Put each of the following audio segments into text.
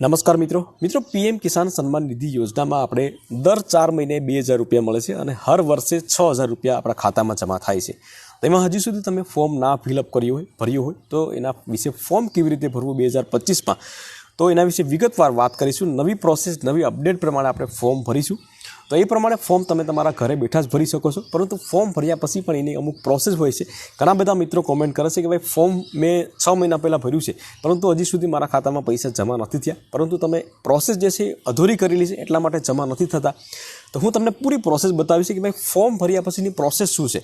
નમસ્કાર મિત્રો. મિત્રો, પીએમ કિસાન સન્માન નિધિ યોજનામાં આપણે દર ચાર મહિને બે હજાર રૂપિયા મળે છે અને હર વર્ષે છ હજાર રૂપિયા આપણા ખાતામાં જમા થાય છે. તેમાં હજી સુધી તમે ફોર્મ ના ફિલઅપ કર્યું હોય, ભર્યું હોય, તો એના વિશે ફોર્મ કેવી રીતે ભરવું બે હજાર પચીસમાં, તો એના વિશે વિગતવાર વાત કરીશું. નવી પ્રોસેસ નવી અપડેટ પ્રમાણે આપણે ફોર્મ ભરીશું. તો એ પ્રમાણે ફોર્મ તમે તમારા ઘરે બેઠા જ ભરી શકો છો. પરંતુ ફોર્મ ભર્યા પછી પણ એની અમુક પ્રોસેસ હોય છે. ઘણા બધા મિત્રો કોમેન્ટ કરે છે કે ભાઈ, ફોર્મ મેં છ મહિના પહેલાં ભર્યું છે. પરંતુ હજી સુધી મારા ખાતામાં પૈસા જમા નથી થયા. પરંતુ તમે પ્રોસેસ જે છે અધૂરી કરેલી છે, એટલા માટે જમા નથી થતા. તો હું તમને પૂરી પ્રોસેસ બતાવીશ કે ભાઈ, ફોર્મ ભર્યા પછીની પ્રોસેસ શું છે?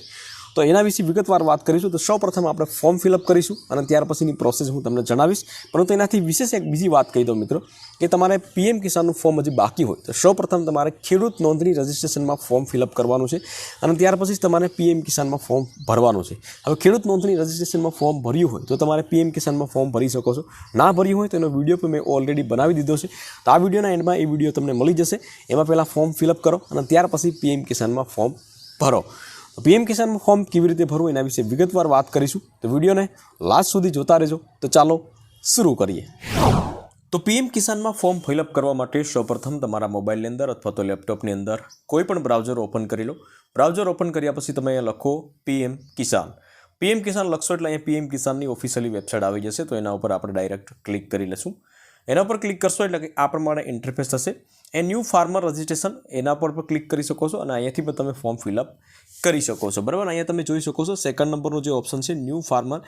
તો એના વિશે વિગતવાર વાત કરીશું. તો સૌ પ્રથમ આપણે ફોર્મ ફિલઅપ કરીશું અને ત્યાર પછીની પ્રોસેસ હું તમને જણાવીશ. પરંતુ એનાથી વિશેષ એક બીજી વાત કહી દઉં મિત્રો, કે તમારે પીએમ કિસાનનું ફોર્મ હજી બાકી હોય. તો સૌ પ્રથમ તમારે ખેડૂત નોંધણી રજિસ્ટ્રેશનમાં ફોર્મ ફિલઅપ કરવાનું છે અને ત્યાર પછી તમારે પીએમ કિસાનમાં ફોર્મ ભરવાનું છે. હવે ખેડૂત નોંધણી રજિસ્ટ્રેશનમાં ફોર્મ ભર્યું હોય તો તમારે પીએમ કિસાનમાં ફોર્મ ભરી શકો છો. ના ભર્યું હોય તો એનો વીડિયો પણ મેં ઓલરેડી બનાવી દીધો છે. તો આ વિડીયોના એન્ડમાં એ વીડિયો તમને મળી જશે. એમાં પહેલાં ફોર્મ ફિલઅપ કરો અને ત્યાર પછી પીએમ કિસાનમાં ફોર્મ ભરો. પીએમ કિસાન ફોર્મ કેવી રીતે ભરવું એના વિશે વિગતવાર વાત કરીશું. તો વિડીયોને લાસ્ટ સુધી જોતા રહેજો. તો ચાલો શરૂ કરીએ. તો પીએમ કિસાનમાં ફોર્મ ફિલઅપ કરવા માટે સૌપ્રથમ તમારા મોબાઈલની અંદર અથવા તો લેપટોપની અંદર કોઈ પણ બ્રાઉઝર ઓપન કરી લો. બ્રાઉઝર ઓપન કર્યા પછી તમે અહીંયા લખો પીએમ કિસાન. પીએમ કિસાન લખશો એટલે અહીંયા પીએમ કિસાનની ઓફિશિયલી વેબસાઇટ આવી જશે. તો એના ઉપર આપણે ડાયરેક્ટ ક્લિક કરી લઈશું એના પર ક્લિક કરશો એટલે કે આ પ્રમાણે ઇન્ટરફેસ થશે. એ ન્યૂ ફાર્મર રજિસ્ટ્રેશન એના પર પણ ક્લિક કરી શકો છો અને અહીંયાથી પણ તમે ફોર્મ ફિલઅપ કરી શકો છો. બરાબર? અહીંયા તમે જોઈ શકો છો સેકન્ડ નંબરનું જે ઓપ્શન છે ન્યૂ ફાર્મર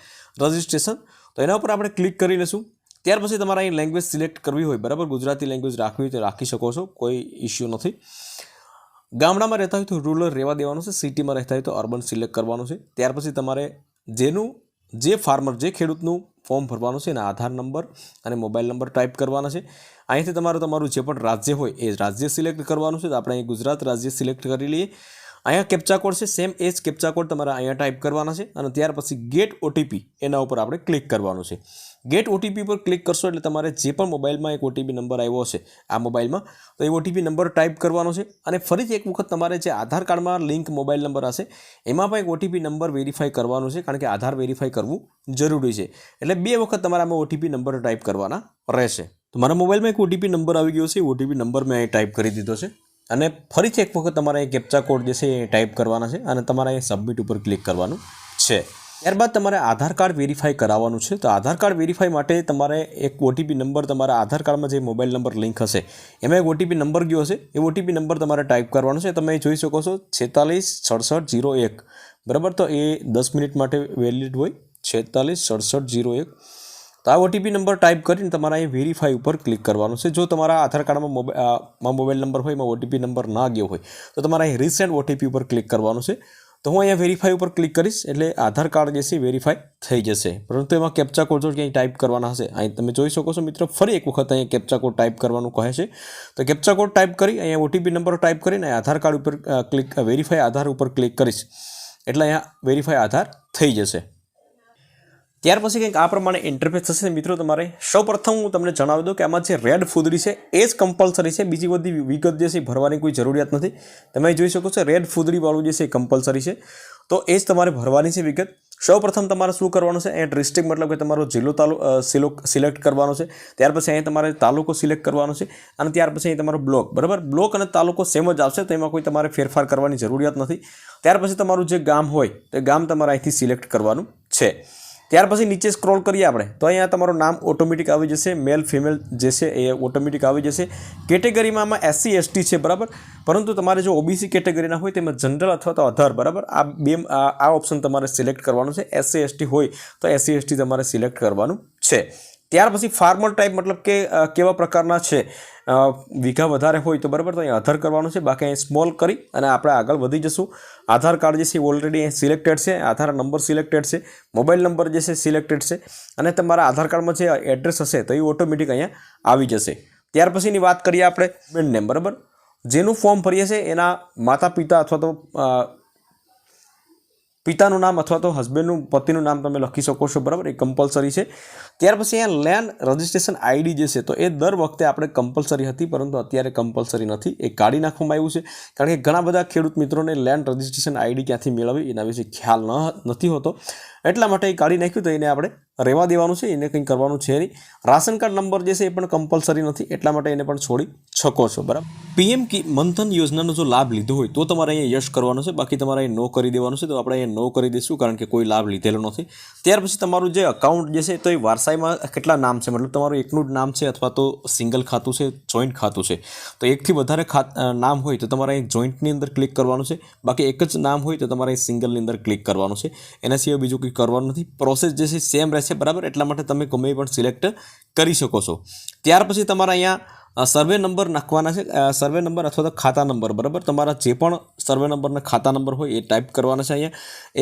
રજિસ્ટ્રેશન તો એના ઉપર આપણે ક્લિક કરી લઈશું. ત્યાર પછી તમારે અહીં લેંગ્વેજ સિલેક્ટ કરવી હોય, બરાબર? ગુજરાતી લેંગ્વેજ રાખવી તો રાખી શકો છો, કોઈ ઇસ્યુ નથી. ગામડામાં રહેતા હોય તો રૂરલ રહેવા દેવાનું છે સિટીમાં રહેતા હોય તો અર્બન સિલેક્ટ કરવાનું છે. ત્યાર પછી તમારે જેનું, જે ફાર્મર જે ખેડૂતનું ફોર્મ ભરવાનું છે, એના આધાર નંબર અને મોબાઈલ નંબર ટાઈપ કરવાના છે. અહીંથી તમારે તમારું જે પણ રાજ્ય હોય, એ રાજ્ય સિલેક્ટ કરવાનું છે. તો આપણે અહીં ગુજરાત રાજ્ય સિલેક્ટ કરી લઈએ. અહીંયા કેપ્ચા કોડ છે સેમ એ જ કેપ્ચા કોડ તમારે અહીંયા ટાઈપ કરવાના છે અને ત્યાર પછી ગેટ ઓટીપી એના ઉપર આપણે ક્લિક કરવાનું છે. ગેટ ઓટીપી પર ક્લિક કરશો એટલે તમારે જે પણ મોબાઈલમાં એક ઓટીપી નંબર આવ્યો છે આ મોબાઈલમાં, તો એ ઓટીપી નંબર ટાઈપ કરવાનો છે અને ફરીથી એક વખત તમારે જે આધાર કાર્ડમાં લિંક મોબાઈલ નંબર હશે, એમાં પણ એક ઓટીપી નંબર વેરીફાઈ કરવાનો છે, કારણ કે આધાર વેરીફાઈ કરવું જરૂરી છે. એટલે બે વખત તમારે આમાં ઓટીપી નંબર ટાઈપ કરવાના રહેશે. તો મારા મોબાઈલમાં એક ઓટીપી નંબર આવી ગયો છે ઓટીપી નંબર મેં અહીં ટાઈપ કરી દીધો છે. અને ફરીથી એક વખત તમારે એ કેપ્ચા કોડ જે છે એ ટાઈપ કરવાના છે અને તમારે એ સબમિટ ઉપર ક્લિક કરવાનું છે. ત્યારબાદ તમારે આધાર કાર્ડ વેરીફાઈ કરાવવાનું છે. તો આધાર કાર્ડ વેરીફાઈ માટે તમારે એક ઓટીપી નંબર તમારા આધાર કાર્ડમાં જે મોબાઈલ નંબર લિંક હશે, એમાં એક ઓટીપી નંબર ગયો હશે. એ ઓટીપી નંબર તમારે ટાઈપ કરવાનો છે. તમે જોઈ શકો છો છેતાલીસ સડસઠ જીરો એક. બરાબર? તો એ દસ મિનિટ માટે વેલિડ હોય. છેતાલીસ સડસઠ જીરો એક. તો આ ઓટીપી નંબર ટાઈપ કરીને તમારે અહીં વેરીફાઈ ઉપર ક્લિક કરવાનું છે. જો તમારા આધાર કાર્ડમાં મોબાઈલ નંબર હોય એમાં ઓટીપી નંબર ના ગયો હોય, તો તમારે અહીં રિસેન્ટ ઓટીપી ઉપર ક્લિક કરવાનું છે. તો હું અહીંયા વેરીફાઈ ઉપર ક્લિક કરીશ, એટલે આધાર કાર્ડ જે છે વેરીફાઈ થઈ જશે. પરંતુ એમાં કેપ્ચા કોડ જો ક્યાંય ટાઈપ કરવાના હશે, અહીં તમે જોઈ શકો છો મિત્રો, ફરી એક વખત અહીંયા કેપ્ચા કોડ ટાઈપ કરવાનું કહે છે. તો કેપ્ચા કોડ ટાઈપ કરી, અહીંયા ઓટીપી નંબર ટાઈપ કરીને આધાર કાર્ડ ઉપર ક્લિક વેરીફાઈ આધાર ઉપર ક્લિક કરીશ. એટલે અહીંયા વેરીફાઈ આધાર થઈ જશે. ત્યાર પછી કંઈક આ પ્રમાણે ઇન્ટરફેસ થશે. મિત્રો, તમારે સૌપ્રથમ હું તમને જણાવી દઉં કે આમાં જે રેડ ફૂદડી છે, એ જ કમ્પલસરી છે. બીજી બધી વિગત જે છે ભરવાની કોઈ જરૂરિયાત નથી. તમે જોઈ શકો છો રેડ ફૂદડીવાળું જે છે, એ કમ્પલસરી છે. તો એ જ તમારે ભરવાની છે વિગત. સૌપ્રથમ તમારે શું કરવાનું છે? અહીંયા ડિસ્ટ્રિક્ટ મતલબ કે તમારો જિલ્લો તાલુ સિલેક્ટ કરવાનો છે. ત્યાર પછી અહીં તમારે તાલુકો સિલેક્ટ કરવાનો છે અને ત્યાર પછી અહીં તમારો બ્લોક બરાબર? બ્લોક અને તાલુકો સેમ જ આવશે, તેમાં કોઈ તમારે ફેરફાર કરવાની જરૂરિયાત નથી. ત્યાર પછી તમારું જે ગામ હોય, તે ગામ તમારે અહીંથી સિલેક્ટ કરવાનું છે. ત્યાર પછી નીચે સ્ક્રોલ કરીએ આપણે, તો અહીંયા તમારું નામ ઓટોમેટિક આવી જશે મેલ ફિમેલ જે છે એ ઓટોમેટિક આવી જશે. કેટેગરીમાં આમાં એસસી એસટી છે, બરાબર? પરંતુ તમારે જો ઓબીસી કેટેગરીના હોય તેમાં જનરલ અથવા તો આધાર બરાબર? આ બે, આ ઓપ્શન તમારે સિલેક્ટ કરવાનું છે એસસી એસટી હોય તો એસસી એસટી તમારે સિલેક્ટ કરવાનું છે. ત્યાર પછી ફાર્મર ટાઈપ મતલબ કે કેવા પ્રકારના છે? વીઘા વધારે હોય તો બરાબર તો અહીં આધાર કરવાનું છે. બાકી અહીં સ્મોલ કરી અને આપણે આગળ વધી જશું. આધાર કાર્ડ જે છે ઓલરેડી અહીં સિલેક્ટેડ છે. આધાર નંબર સિલેક્ટેડ છે. મોબાઈલ નંબર જે છે સિલેક્ટેડ છે. અને તમારા આધાર કાર્ડમાં જે એડ્રેસ હશે તો એ ઓટોમેટિક અહીંયા આવી જશે. ત્યાર પછીની વાત કરીએ આપણે બેન બરાબર? જેનું ફોર્મ ભરીએ છીએ એના માતા પિતા અથવા તો પિતાનું નામ અથવા તો હસબન્ડનું પતિનું નામ તમે લખી શકો છો, બરાબર? એ કમ્પલસરી છે. ત્યાર પછી અહીંયા લેન્ડ રજિસ્ટ્રેશન આઈડી જે છે, તો એ દર વખતે આપણે કમ્પલસરી હતી, પરંતુ અત્યારે કમ્પલસરી નથી. એ કાઢી નાખવામાં આવ્યું છે. કારણ કે ઘણા બધા ખેડૂત મિત્રોને લેન્ડ રજિસ્ટ્રેશન આઈડી ક્યાંથી મેળવવી, એના વિશે ખ્યાલ ન, નથી હોતો. એટલા માટે એ કાઢી નાખ્યું, તો એને આપણે રહેવા દેવાનું છે, એને કંઈ કરવાનું છે નહીં. રાશન કાર્ડ નંબર જે છે એ પણ કમ્પલસરી નથી, એટલા માટે એને પણ છોડી શકો છો, બરાબર? પીએમ કી મનધન યોજનાનો જો લાભ લીધો હોય, તો તમારે અહીંયા યશ કરવાનો છે, બાકી તમારે અહીં નો કરી દેવાનું છે, તો આપણે અહીંયા નો કરી દઈશું, કારણ કે કોઈ લાભ લીધેલો નથી. ત્યાર પછી તમારું જે અકાઉન્ટ જે છે, તો એ વારસાઈમાં કેટલા નામ છે? મતલબ તમારું એકનું જ નામ છે અથવા તો સિંગલ ખાતું છે જોઈન્ટ ખાતું છે. તો એકથી વધારે નામ હોય તો તમારે અહીં જોઈન્ટની અંદર ક્લિક કરવાનું છે, બાકી એક જ નામ હોય તો તમારે અહીં સિંગલની અંદર ક્લિક કરવાનું છે. એના સિવાય બીજું કંઈ કરવાનું નથી. પ્રોસેસ જે છે સેમ રહેશે બરાબર? એટલા માટે તમે ગમે પણ સિલેક્ટ કરી શકો છો. ત્યાર પછી તમારે અહીંયા સર્વે નંબર નાખવાના છે. સર્વે નંબર અથવા તો ખાતા નંબર બરાબર? તમારા જે પણ સર્વે નંબરના ખાતા નંબર હોય એ ટાઈપ કરવાના છે અહીંયા.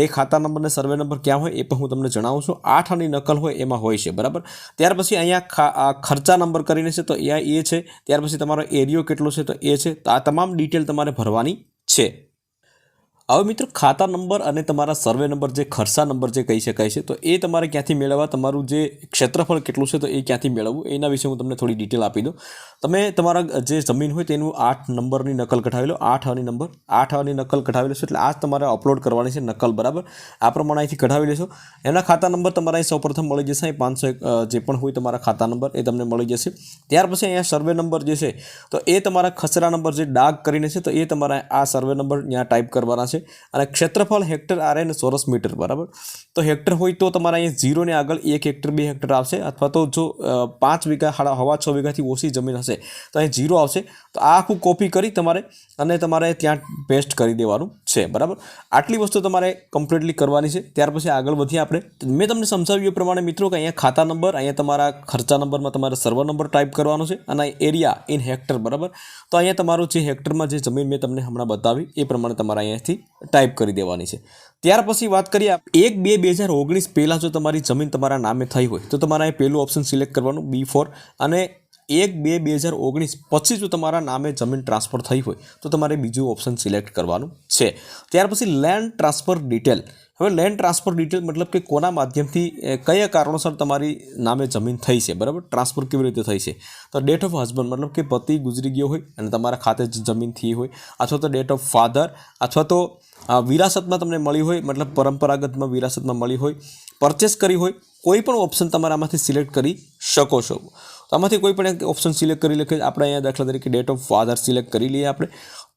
એ ખાતા નંબરને સર્વે નંબર ક્યાં હોય એ પણ હું તમને જણાવું છું. આઠ આની નકલ હોય એમાં હોય છે, બરાબર? ત્યાર પછી અહીંયા ખર્ચા નંબર કરીને છે, તો અહીંયા એ છે. ત્યાર પછી તમારો એરિયો કેટલો છે, તો એ છે. આ તમામ ડિટેલ તમારે ભરવાની છે. હવે મિત્રો, ખાતા નંબર અને તમારા સર્વે નંબર જે ખર્ચા નંબર જે કહી શકાય છે, તો એ તમારે ક્યાંથી મેળવવા? તમારું જે ક્ષેત્રફળ કેટલું છે, તો એ ક્યાંથી મેળવવું? એના વિશે હું તમને થોડી ડિટેલ આપી દઉં. તમે તમારા જે જમીન હોય તેનું આઠ નંબરની નકલ કઢાવી લો. આઠ આની નંબર. આઠ આની નકલ કઢાવી લેશો એટલે આ તમારે અપલોડ કરવાની છે નકલ, બરાબર? આ પ્રમાણે અહીંથી કઢાવી લેશો. એના ખાતા નંબર તમારા અહીં સૌપ્રથમ મળી જશે. અહીં પાંચસો જે પણ હોય તમારા ખાતા નંબર એ તમને મળી જશે. ત્યાર પછી અહીંયા સર્વે નંબર જે છે, તો એ તમારા ખસરા નંબર જે ડાગ કરીને છે, તો એ તમારા આ સર્વે નંબર ત્યાં ટાઈપ કરવાના છે. અને ક્ષેત્રફળ હેક્ટર આરે અને ચોરસ મીટર, બરાબર? તો હેક્ટર હોય તો તમારા અહીંયા ઝીરોને આગળ એક હેક્ટર, બે હેક્ટર આવશે, અથવા તો જો પાંચ વીઘા હાડા, હવા છ વીઘાથી ઓછી જમીન હશે, તો અહીં ઝીરો આવશે. તો આ આખું કોપી કરી તમારે અને તમારે ત્યાં પેસ્ટ કરી દેવાનું. છે, બરાબર? આટલી વસ્તુ તમારે કમ્પ્લીટલી કરવાની છે. ત્યાર પછી આગળ વધીએ આપણે. મેં તમને સમજાવ્યું એ પ્રમાણે મિત્રો કે અહીંયા ખાતા નંબર, અહીંયા તમારા ખર્ચા નંબરમાં તમારે સર્વર નંબર ટાઈપ કરવાનો છે અને એરિયા ઇન હેક્ટર બરાબર? તો અહીંયા તમારું જે હેક્ટરમાં જે જમીન મેં તમને હમણાં બતાવી, એ પ્રમાણે તમારે અહીંયાથી ટાઈપ કરી દેવાની છે. ત્યાર પછી વાત કરીએ એક બે બે હજાર ઓગણીસ પહેલાં જો તમારી જમીન તમારા નામે થઈ હોય, તો તમારે અહીં પહેલું ઓપ્શન સિલેક્ટ કરવાનું બી ફોર અને એક બે બે હજાર ઓગણીસ પછી જો તમારા નામે જમીન ટ્રાન્સફર થઈ હોય, તો તમારે બીજું ઓપ્શન સિલેક્ટ કરવાનું છે. ત્યાર પછી લેન્ડ ટ્રાન્સફર ડિટેલ. હવે લેન્ડ ટ્રાન્સફર ડિટેલ મતલબ કે કોના માધ્યમથી કયા કારણોસર તમારી નામે જમીન થઈ છે, બરાબર? ટ્રાન્સફર કેવી રીતે થઈ છે? તો ડેટ ઓફ હસબન્ડ મતલબ કે પતિ ગુજરી ગયો હોય અને તમારા ખાતે જ જમીન થઈ હોય, અથવા તો ડેટ ઓફ ફાધર, અથવા તો વિરાસતમાં તમને મળી હોય, મતલબ પરંપરાગતમાં વિરાસતમાં મળી હોય, પરચેસ કરી હોય, કોઈ પણ ઓપ્શન તમારામાંથી સિલેક્ટ કરી શકો છો. તો આમાંથી કોઈ પણ એક ઓપ્શન સિલેક્ટ કરી લે આપણે અહીંયા દાખલા તરીકે ડેટ ઓફ ફાધર સિલેક્ટ કરી લઈએ આપણે.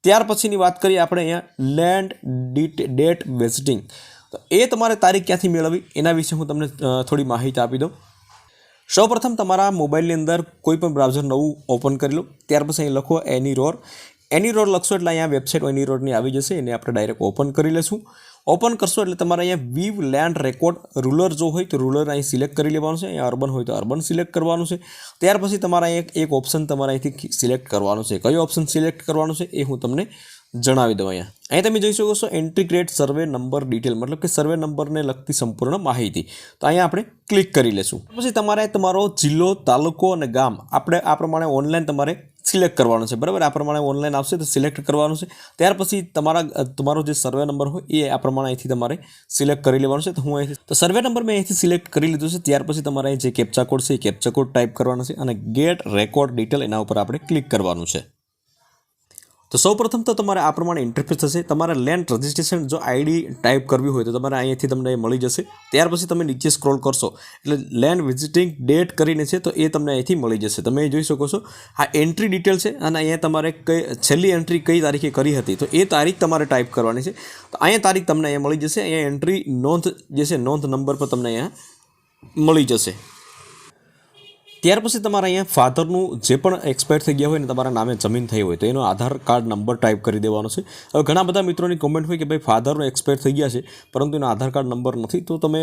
ત્યાર પછીની વાત કરીએ આપણે અહીંયા લેન્ડ ડીટ ડેટ વિઝિટિંગ તો એ તમારે તારીખ ક્યાંથી મેળવવી? એના વિશે હું તમને થોડી માહિતી આપી દઉં. સૌપ્રથમ તમારા મોબાઈલની અંદર કોઈ પણ બ્રાઉઝર નવું ઓપન કરી લો. ત્યાર પછી અહીં લખો એની રોર એની રોર લખશો એટલે અહીંયા વેબસાઇટ એની રોડની આવી જશે. એને આપણે ડાયરેક્ટ ઓપન કરી લેશું. ઓપન કરશો એટલે તમારે અહીંયા વીવ લેન્ડ રેકોર્ડ રૂલર જો હોય તો રૂલર અહીં સિલેક્ટ કરી લેવાનું છે. અહીંયા અર્બન હોય તો અર્બન સિલેક્ટ કરવાનું છે. ત્યાર પછી તમારે અહીંયા એક ઓપ્શન તમારે અહીંથી સિલેક્ટ કરવાનું છે. કયો ઓપ્શન સિલેક્ટ કરવાનું છે એ હું તમને જણાવી દઉં અહીંયા. અહીં તમે જોઈ શકો છો એન્ટ્રી સર્વે નંબર ડિટેલ મતલબ કે સર્વે નંબરને લગતી સંપૂર્ણ માહિતી. તો અહીંયા આપણે ક્લિક કરી લેશું. પછી તમારે તમારો જિલ્લો, તાલુકો અને ગામ, આપણે આ પ્રમાણે ઓનલાઈન તમારે સિલેક્ટ કરવાનું છે. બરાબર? આ પ્રમાણે ઓનલાઈન આવશે તો સિલેક્ટ કરવાનું છે. ત્યાર પછી તમારા તમારો જે સર્વે નંબર હોય એ આ પ્રમાણે અહીંથી તમારે સિલેક્ટ કરી લેવાનું છે. તો હું અહીંથી, તો સર્વે નંબર મેં અહીંથી સિલેક્ટ કરી લીધો છે. ત્યાર પછી તમારે જે કેપ્ચા કોડ છે એ કેપ્ચા કોડ ટાઈપ કરવાનો છે અને ગેટ રેકોર્ડ ડિટેલ એના ઉપર આપણે ક્લિક કરવાનું છે. તો સૌ પ્રથમ તો તમારે આ પ્રમાણે ઇન્ટરફેસ થશે. તમારે લેન્ડ રજિસ્ટ્રેશન જો આઈડી ટાઈપ કરવી હોય તો તમારે અહીંયાથી તમને મળી જશે. ત્યાર પછી તમે નીચે સ્ક્રોલ કરશો. એટલે લેન્ડ વિઝિટિંગ ડેટ કરીને છે તો એ તમને અહીંથી મળી જશે. તમે એ જોઈ શકો છો. આ એન્ટ્રી ડિટેલ છે અને અહીંયા તમારે કઈ છેલ્લી એન્ટ્રી કઈ તારીખે કરી હતી. તો એ તારીખ તમારે ટાઈપ કરવાની છે. તો અહીંયા તારીખ તમને અહીંયા મળી જશે. અહીંયા એન્ટ્રી નોંધ જે છે નોંધ નંબર પર તમને અહીંયા મળી જશે. ત્યાર પછી તમારે અહીંયા ફાધરનું જે પણ એક્સપાયર થઈ ગયા હોય ને તમારા નામે જમીન થઈ હોય તો એનો આધાર કાર્ડ નંબર ટાઈપ કરી દેવાનો છે. હવે ઘણા બધા મિત્રોની કોમેન્ટ હોય કે ભાઈ ફાધરનો એક્સપાયર થઈ ગયા છે, પરંતુ એનો આધાર કાર્ડ નંબર નથી, તો તમે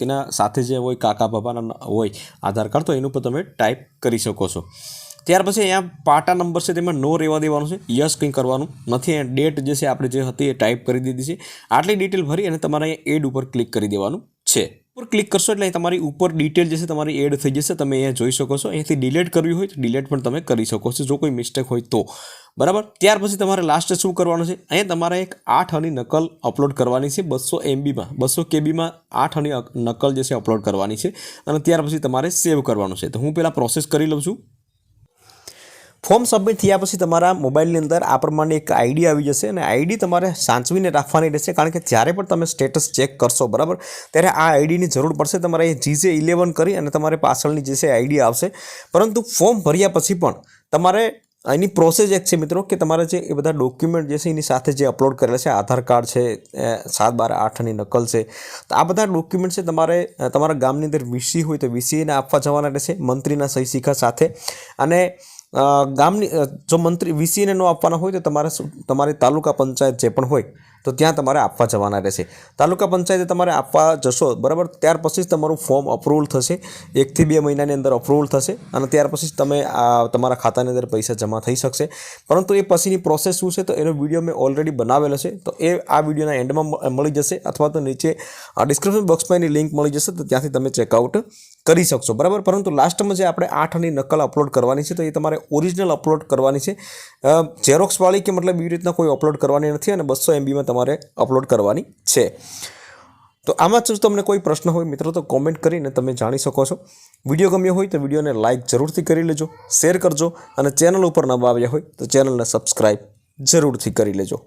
તેના સાથે જે હોય કાકા, બાપાના હોય આધાર કાર્ડ તો એનું પર તમે ટાઈપ કરી શકો છો. ત્યાર પછી અહીંયા પાટા નંબર છે તેમાં નો રહેવા દેવાનું છે યસ કંઈ કરવાનું નથી ડેટ જે છે આપણે જે હતી એ ટાઈપ કરી દીધી છે. આટલી ડિટેલ ભરી અને તમારે અહીંયા એડ ઉપર ક્લિક કરી દેવાનું છે. ઉપર ક્લિક કરશો એટલે તમારી ઉપર ડિટેલ જે છે તમારી એડ થઈ જશે. તમે અહીંયા જોઈ શકો છો. અહીંયાથી ડિલેટ કરવી હોય તો ડિલેટ પણ તમે કરી શકો છો, જો કોઈ મિસ્ટેક હોય તો. બરાબર? ત્યાર પછી તમારે લાસ્ટ શું કરવાનું છે? અહીંયા તમારે એક આઠ અની નકલ અપલોડ કરવાની છે બસો એમબીમાં બસો કેબીમાં આઠ અની નકલ જે છે અપલોડ કરવાની છે. અને ત્યાર પછી તમારે સેવ કરવાનું છે. તો હું પહેલાં પ્રોસેસ કરી લઉં છું. ફોર્મ સબમિટ થયા પછી તમારા મોબાઈલની અંદર આ પ્રમાણે એક આઈડી આવી જશે અને આઈડી તમારે સાચવીને રાખવાની રહેશે, કારણ કે જ્યારે પણ તમે સ્ટેટસ ચેક કરશો, બરાબર? ત્યારે આ આઈડીની જરૂર પડશે તમારે એ જીજે ઇલેવન કરી અને તમારે પાછળની જે છે આઈડી આવશે. પરંતુ ફોર્મ ભર્યા પછી પણ તમારે એની પ્રોસેસ એક છે મિત્રો, કે તમારે જે એ બધા ડોક્યુમેન્ટ જે છે એની સાથે જે અપલોડ કરેલા છે, આધાર કાર્ડ છે સાત બાર આઠની નકલ છે, તો આ બધા ડોક્યુમેન્ટ છે તમારે, તમારા ગામની અંદર વીસી હોય તો વીસીને આપવા જવાના રહેશે મંત્રીના સહી સિક્કા સાથે. અને ગામની જો મંત્રી વીસીને ન આપવાના હોય તો તમારે તમારી તાલુકા પંચાયત જે પણ હોય, તો ત્યાં તમારે આપવા જવાના રહેશે. તાલુકા પંચાયતે તમારે આપવા જશો, બરાબર? ત્યાર પછી જ તમારું ફોર્મ અપ્રુવલ થશે. એકથી બે મહિનાની અંદર અપ્રુવલ થશે અને ત્યાર પછી જ તમે આ, તમારા ખાતાની અંદર પૈસા જમા થઈ શકશે. પરંતુ એ પછીની પ્રોસેસ શું છે, તો એનો વીડિયો મેં ઓલરેડી બનાવેલો છે. તો એ, આ વિડીયોના એન્ડમાં મળી જશે અથવા તો નીચે ડિસ્ક્રિપ્શન બોક્સમાં એની લિંક મળી જશે, તો ત્યાંથી તમે ચેકઆઉટ કરી શકશો. બરાબર? પરંતુ લાસ્ટમાં જે આપણે આઠની નકલ અપલોડ કરવાની છે, તો એ તમારે ઓરિજિનલ અપલોડ કરવાની છે. ઝેરોક્સવાળી કે મતલબ એવી રીતના કોઈ અપલોડ કરવાની નથી અને બસો એમબીમાં તમારે અપલોડ કરવાની છે. તો આમાં જ તમને કોઈ પ્રશ્ન હોય મિત્રો, તો કોમેન્ટ કરીને તમે જાણી શકો છો. વીડિયો ગમ્યો હોય તો વિડીયોને લાઇક જરૂરથી કરી લેજો, શેર કરજો અને ચેનલ ઉપર નવા આવ્યા હોય તો ચેનલને સબસ્ક્રાઈબ જરૂરથી કરી લેજો.